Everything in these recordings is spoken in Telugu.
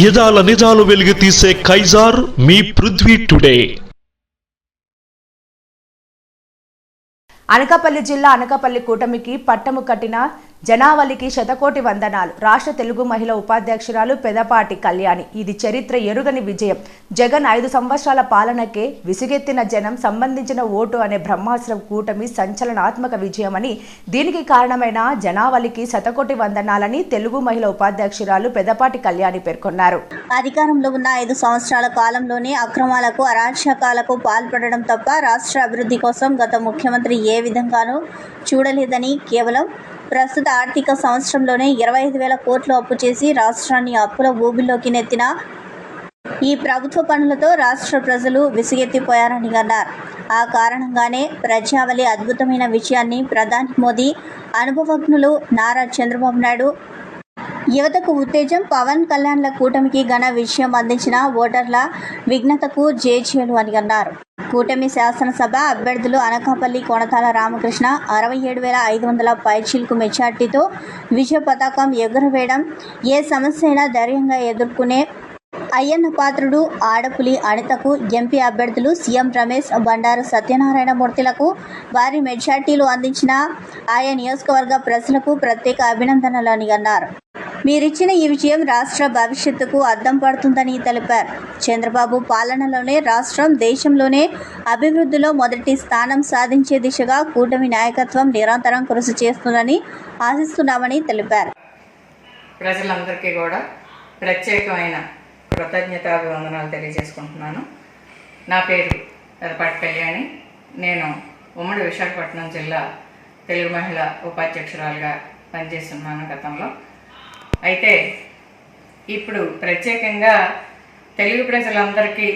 యదాల నిజాలు వెలుగు తీసే కైజార్ మీ పృథ్వీ టుడే. అనకాపల్లి జిల్లా అనకాపల్లి కూటమికి పట్టము కట్టిన జనావళికి శతకోటి వందనాలు. రాష్ట్ర తెలుగు మహిళ ఉపాధ్యక్షురాలు పెదపాటి కళ్యాణి. ఇది చరిత్ర ఎరుగని విజయం. జగన్ ఐదు సంవత్సరాల పాలనకే విసుగెత్తిన జనం సంబంధించిన ఓటు అనే బ్రహ్మాస్త్రం కూటమి సంచలనాత్మక విజయమని దీనికి కారణమైన జనావళికి శతకోటి వందనాలని తెలుగు మహిళ ఉపాధ్యక్షురాలు పెదపాటి కళ్యాణి పేర్కొన్నారు. అధికారంలో ఉన్న ఐదు సంవత్సరాల కాలంలోనే అక్రమాలకు అరాచకాలకు పాల్పడడం తప్ప రాష్ట్ర అభివృద్ధి కోసం గత ముఖ్యమంత్రి ఏ విధంగానూ చూడలేదని కేవలం ప్రస్తుత ఆర్థిక సంవత్సరంలోనే ఇరవై ఐదు వేల కోట్లు అప్పు చేసి రాష్ట్రాన్ని అప్పుల ఊబిలోకి నెత్తిన ఈ ప్రభుత్వ పనులతో రాష్ట్ర ప్రజలు విసిగెత్తిపోయారని అన్నారు. ఆ కారణంగానే ప్రజావళి అద్భుతమైన విషయాన్ని ప్రధాని మోదీ అనుభవజ్ఞులు నారా చంద్రబాబు నాయుడు యువతకు ఉత్తేజం పవన్ కళ్యాణ్ల కూటమికి ఘన విషయం అందించిన ఓటర్ల విఘ్నతకు జేజేలు అని అన్నారు. కూటమి శాసనసభ అభ్యర్థులు అనకాపల్లి కొనతాల రామకృష్ణ అరవై ఏడు వేల ఐదు వందల పైచీలకు మెజార్టీతో విజయ పతాకం ఎగురవేయడం ఏ సమస్య అయినా ధైర్యంగా ఎదుర్కొనే అయ్యన్న పాత్రుడు ఆడపులి అనితకు ఎంపీ అభ్యర్థులు సీఎం రమేష్ బండారు సత్యనారాయణ మూర్తిలకు వారి మెజార్టీలు అందించిన ఆయా నియోజకవర్గ ప్రజలకు ప్రత్యేక అభినందనలు అని అన్నారు. మీరిచ్చిన ఈ విజయం రాష్ట్ర భవిష్యత్తుకు అద్దం పడుతుందని తెలిపారు. చంద్రబాబు పాలనలోనే రాష్ట్రం దేశంలోనే అభివృద్ధిలో మొదటి స్థానం సాధించే దిశగా కూటమి నాయకత్వం నిరంతరం కృషి చేస్తుందని ఆశిస్తున్నామని తెలిపారు. ప్రజలందరికీ కూడా ప్రత్యేకమైన కృతజ్ఞతాభివందనాలు తెలియజేసుకుంటున్నాను. నా పేరు ఎరపాటి కళ్యాణి. నేను ఉమ్మడి విశాఖపట్నం జిల్లా తెలుగు మహిళ ఉపాధ్యక్షురాలుగా పనిచేస్తున్నాను గతంలో. అయితే ఇప్పుడు ప్రత్యేకంగా తెలుగు ప్రజలందరికీ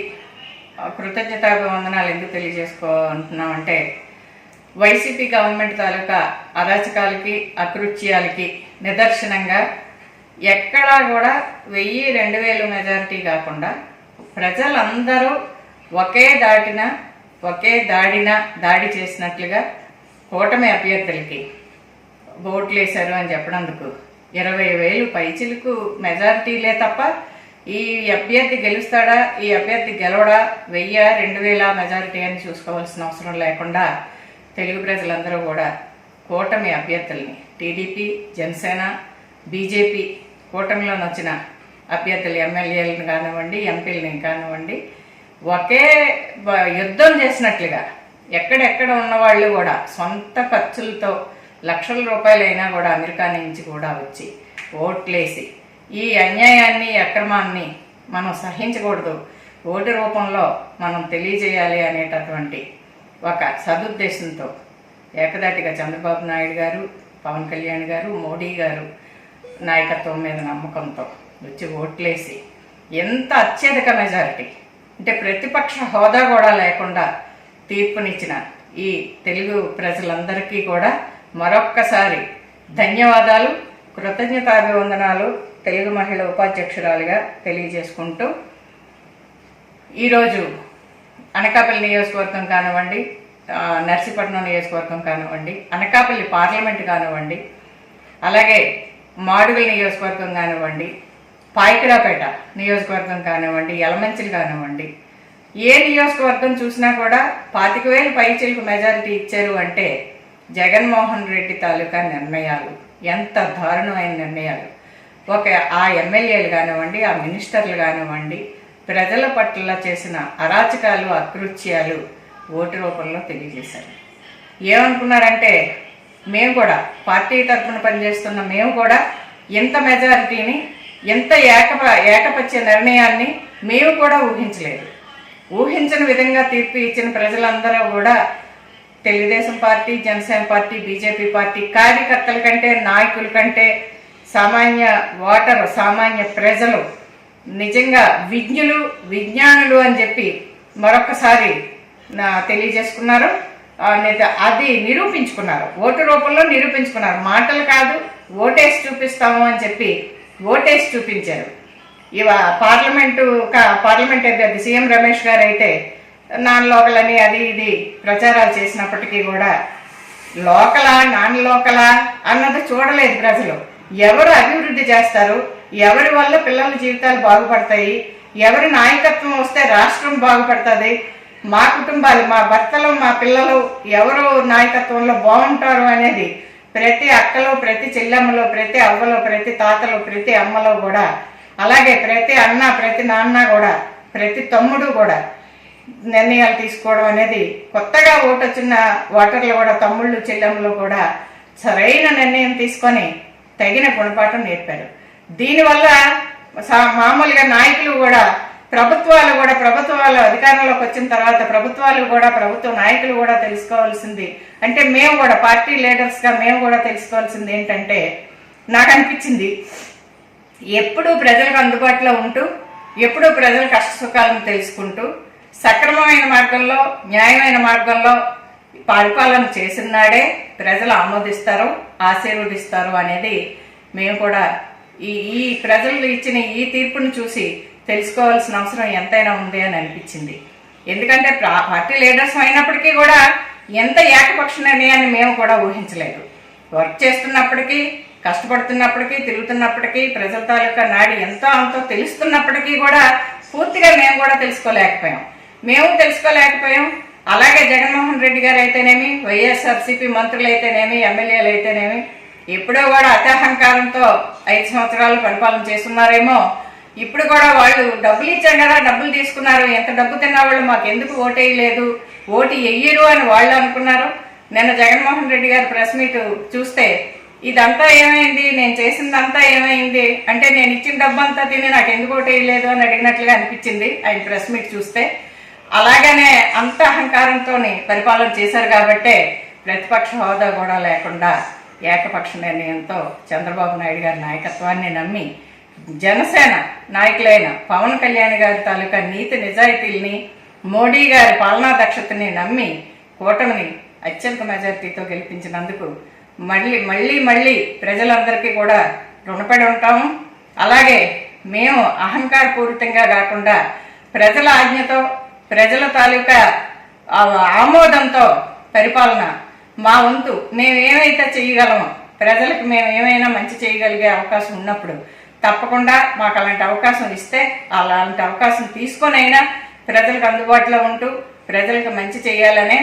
కృతజ్ఞతాభివందనాలు ఎందుకు తెలియజేసుకోమంటున్నామంటే వైసీపీ గవర్నమెంట్ తాలూకా అరాచకాలకి అకృత్యాలకి నిదర్శనంగా ఎక్కడా కూడా వెయ్యి రెండు వేలు మెజారిటీ కాకుండా ప్రజలందరూ ఒకే దాటిన ఒకే దాడిన దాడి చేసినట్లుగా కూటమి అభ్యర్థులకి ఓట్లు వేశారు అని చెప్పినందుకు ఇరవై వేలు పైచిలకు మెజారిటీలే తప్ప ఈ అభ్యర్థి గెలుస్తాడా ఈ అభ్యర్థి గెలవడా? వెయ్యి రెండు వేల మెజారిటీ అని చూసుకోవాల్సిన అవసరం లేకుండా తెలుగు ప్రజలందరూ కూడా కూటమి అభ్యర్థుల్ని టీడీపీ జనసేన బీజేపీ కూటమిలో వచ్చిన అభ్యర్థులు ఎమ్మెల్యేలను కానివ్వండి ఎంపీలని కానివ్వండి ఒకే యుద్ధం చేసినట్లుగా ఎక్కడెక్కడ ఉన్నవాళ్ళు కూడా సొంత ఖర్చులతో లక్షల రూపాయలైనా కూడా అమెరికా నుంచి కూడా వచ్చి ఓట్లేసి ఈ అన్యాయాన్ని అక్రమాన్ని మనం సహించకూడదు. ఓటు రూపంలో మనం తెలియజేయాలి అనేటటువంటి ఒక సదుద్దేశంతో ఏకదాటిగా చంద్రబాబు నాయుడు గారు పవన్ కళ్యాణ్ గారు మోడీ గారు నాయకత్వం మీద నమ్మకంతో వచ్చి ఓట్లేసి ఎంత అత్యధిక మెజారిటీ అంటే ప్రతిపక్ష హోదా కూడా లేకుండా తీర్పునిచ్చిన ఈ తెలుగు ప్రజలందరికీ కూడా మరొక్కసారి ధన్యవాదాలు కృతజ్ఞతాభివందనాలు తెలుగు మహిళ ఉపాధ్యక్షురాలుగా తెలియజేసుకుంటూ ఈరోజు అనకాపల్లి నియోజకవర్గం కానివ్వండి నర్సీపట్నం నియోజకవర్గం కానివ్వండి అనకాపల్లి పార్లమెంట్ కానివ్వండి అలాగే మాడుగుల నియోజకవర్గం కానివ్వండి పాయకిరాపేట నియోజకవర్గం కానివ్వండి ఎలమంచిలు కానివ్వండి ఏ నియోజకవర్గం చూసినా కూడా పాతిక వేలు పైచిలకు మెజారిటీ ఇచ్చారు అంటే జగన్మోహన్ రెడ్డి తాలూకా నిర్ణయాలు. ఎంత దారుణమైన నిర్ణయాలు. ఒక ఆ ఎమ్మెల్యేలు కానివ్వండి ఆ మినిస్టర్లు కానివ్వండి ప్రజల పట్ల చేసిన అరాచకాలు అకృత్యాలు ఓటు రూపంలో తెలియజేశారు. ఏమనుకున్నారంటే మేము కూడా పార్టీ తరఫున పనిచేస్తున్న మేము కూడా ఇంత మెజారిటీని ఇంత ఏకప ఏకపక్ష నిర్ణయాన్ని మేము కూడా ఊహించలేదు. ఊహించని విధంగా తీర్పు ఇచ్చిన ప్రజలందరూ కూడా Telugu Desam party Janasena party BJP party కార్యకర్తల కంటే నాయకుల కంటే సామాన్య ఓటర్ సామాన్య ప్రజలు నిజంగా విజ్ఞులు విజ్ఞానులు అని చెప్పి మరొకసారి నా తెలియజేసుకున్నారు. అది నిరూపించుకున్నారు. ఓటు రూపంలో నిరూపించుకున్నారు. మాటలు కాదు ఓటేసి చూపిస్తాము అని చెప్పి ఓటేసి చూపించారు. ఇవ పార్లమెంటు పార్లమెంట్ అభ్యర్థి సీఎం రమేష్ గారు అయితే నాన్ లోకల్ అని అది ఇది ప్రచారాలు చేసినప్పటికీ కూడా లోకలా నాన్ లోకలా అన్నది చూడలేదు ప్రజలు. ఎవరు అభివృద్ధి చేస్తారు? ఎవరి వల్ల పిల్లల జీవితాలు బాగుపడతాయి? ఎవరి నాయకత్వం వస్తే రాష్ట్రం బాగుపడుతుంది? మా కుటుంబాలు మా భర్తలు మా పిల్లలు ఎవరు నాయకత్వంలో బాగుంటారు అనేది ప్రతి అక్కలో ప్రతి చెల్లెమ్మలో ప్రతి అవ్వలో ప్రతి తాతలో ప్రతి అమ్మలో కూడా అలాగే ప్రతి అన్న ప్రతి నాన్న కూడా ప్రతి తమ్ముడు కూడా నిర్ణయాలు తీసుకోవడం అనేది కొత్తగా ఓటు వచ్చిన ఓటర్లు కూడా తమ్ముళ్ళు చెల్లెములు కూడా సరైన నిర్ణయం తీసుకొని తగిన గుణపాఠం నేర్పారు. దీనివల్ల సా- మామూలుగా నాయకులు కూడా ప్రభుత్వాలు కూడా ప్రభుత్వాలు అధికారంలోకి వచ్చిన తర్వాత ప్రభుత్వాలు కూడా ప్రభుత్వ నాయకులు కూడా తెలుసుకోవాల్సింది. అంటే మేము కూడా పార్టీ లీడర్స్గా మేము కూడా తెలుసుకోవాల్సింది ఏంటంటే నాకు అనిపించింది ఎప్పుడూ ప్రజలకు అందుబాటులో ఉంటూ ఎప్పుడూ ప్రజల కష్ట సుఖాలను తెలుసుకుంటూ సక్రమమైన మార్గంలో న్యాయమైన మార్గంలో పరిపాలన చేసినాడే ప్రజలు ఆమోదిస్తారు ఆశీర్వదిస్తారు అనేది మేము కూడా ఈ ఈ ప్రజలు ఇచ్చిన ఈ తీర్పును చూసి తెలుసుకోవాల్సిన అవసరం ఎంతైనా ఉంది అని అనిపించింది. ఎందుకంటే పార్టీ లీడర్స్ అయినప్పటికీ కూడా ఎంత ఏకపక్ష అని మేము కూడా ఊహించలేదు. వర్క్ చేస్తున్నప్పటికీ కష్టపడుతున్నప్పటికీ తిరుగుతున్నప్పటికీ ప్రజల తాలూకా నాడి ఎంతో అంతో తెలుస్తున్నప్పటికీ కూడా పూర్తిగా మేము కూడా తెలుసుకోలేకపోయాం. మేము తెలుసుకోలేకపోయాం. అలాగే జగన్మోహన్ రెడ్డి గారు అయితేనేమి వైఎస్ఆర్సీపీ మంత్రులు అయితేనేమి ఎమ్మెల్యేలు అయితేనేమి ఎప్పుడో కూడా అత్యహంకారంతో ఐదు సంవత్సరాలు పరిపాలన చేస్తున్నారేమో. ఇప్పుడు కూడా వాళ్ళు డబ్బులు ఇచ్చాం కదా డబ్బులు తీసుకున్నారు. ఎంత డబ్బు తిన్నా వాళ్ళు మాకు ఎందుకు ఓటేయలేదు ఓటు వెయ్యరు అని వాళ్ళు అనుకున్నారు. నిన్న జగన్మోహన్ రెడ్డి గారు ప్రెస్ మీట్ చూస్తే ఇదంతా ఏమైంది? నేను చేసిందంతా ఏమైంది? అంటే నేను ఇచ్చిన డబ్బు అంతా తిని నాకు ఎందుకు ఓటేయలేదు అని అడిగినట్లుగా అనిపించింది ఆయన ప్రెస్ మీట్ చూస్తే. అలాగనే అంత అహంకారంతో పరిపాలన చేశారు కాబట్టే ప్రతిపక్ష హోదా కూడా లేకుండా ఏకపక్ష నిర్ణయంతో చంద్రబాబు నాయుడు గారి నాయకత్వాన్ని నమ్మి జనసేన నాయకులైన పవన్ కళ్యాణ్ గారి తాలూకా నీతి నిజాయితీల్ని మోడీ గారి పాలనా దక్షతని నమ్మి కూటమిని అత్యంత మెజార్టీతో గెలిపించినందుకు మళ్ళీ మళ్ళీ మళ్ళీ ప్రజలందరికీ కూడా రుణపడి ఉంటాము అలాగే మేము అహంకారపూరితంగా కాకుండా ప్రజల ఆజ్ఞతో ప్రజల తాలూకా ఆ ఆమోదంతో పరిపాలన మా వంతు. మేము ఏమైతే చేయగలమో ప్రజలకు మేము ఏమైనా మంచి చేయగలిగే అవకాశం ఉన్నప్పుడు తప్పకుండా మాకు అలాంటి అవకాశం ఇస్తే అలాంటి అవకాశం తీసుకొనైనా ప్రజలకు అందుబాటులో ఉంటూ ప్రజలకు మంచి చేయాలనే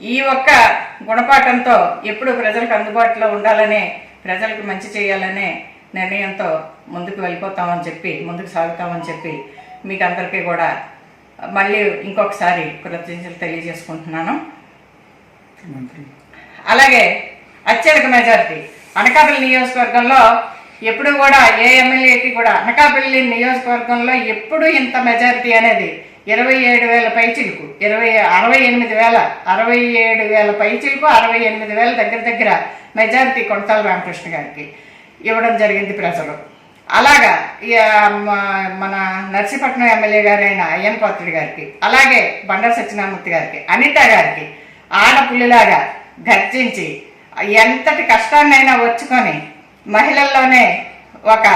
ఈ ఒక్క గుణపాఠంతో ఎప్పుడు ప్రజలకు అందుబాటులో ఉండాలనే ప్రజలకు మంచి చేయాలనే నిర్ణయంతో ముందుకు వెళ్ళిపోతామని చెప్పి ముందుకు సాగుతామని చెప్పి మీకు అందరికీ కూడా మళ్ళీ ఇంకొకసారి కృతజ్ఞతలు తెలియజేసుకుంటున్నాను. అలాగే అత్యధిక మెజారిటీ అనకాపల్లి నియోజకవర్గంలో ఎప్పుడు కూడా ఏ ఎమ్మెల్యేకి కూడా అనకాపల్లి నియోజకవర్గంలో ఎప్పుడు ఇంత మెజారిటీ అనేది ఇరవై ఏడు వేల పైచిలుకు ఇరవై అరవై ఎనిమిది వేల అరవై ఏడు వేల పైచిలుకు అరవై ఎనిమిది వేల దగ్గర దగ్గర మెజారిటీ కొడతాల రామకృష్ణ గారికి. ఇవ్వడం జరిగింది ప్రజలు. అలాగా మన నర్సీపట్నం ఎమ్మెల్యే గారైన అయ్యన్ పాత్రుడి గారికి అలాగే బండారు సత్యనారాయణమూర్తి గారికి అనిత గారికి ఆడపుల్లిలాగా గర్జించి ఎంతటి కష్టాన్నైనా వచ్చుకొని మహిళల్లోనే ఒక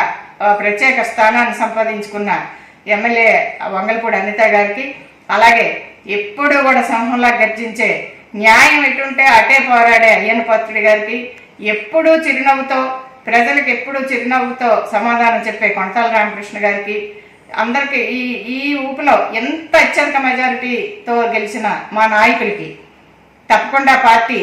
ప్రత్యేక స్థానాన్ని సంపాదించుకున్న ఎమ్మెల్యే వంగలపూడి అనిత గారికి అలాగే ఎప్పుడూ కూడా సింహంలా గర్జించే న్యాయం ఎటుంటే అటే పోరాడే అయ్యన్ పాత్రుడి గారికి ఎప్పుడూ చిరునవ్వుతో ప్రజలకు ఎప్పుడూ చిరునవ్వుతో సమాధానం చెప్పే కొంటాల రామకృష్ణ గారికి అందరికి ఈ ఈ ఊపులో ఎంత అత్యధిక మెజారిటీతో గెలిచిన మా నాయకులకి తప్పకుండా పార్టీ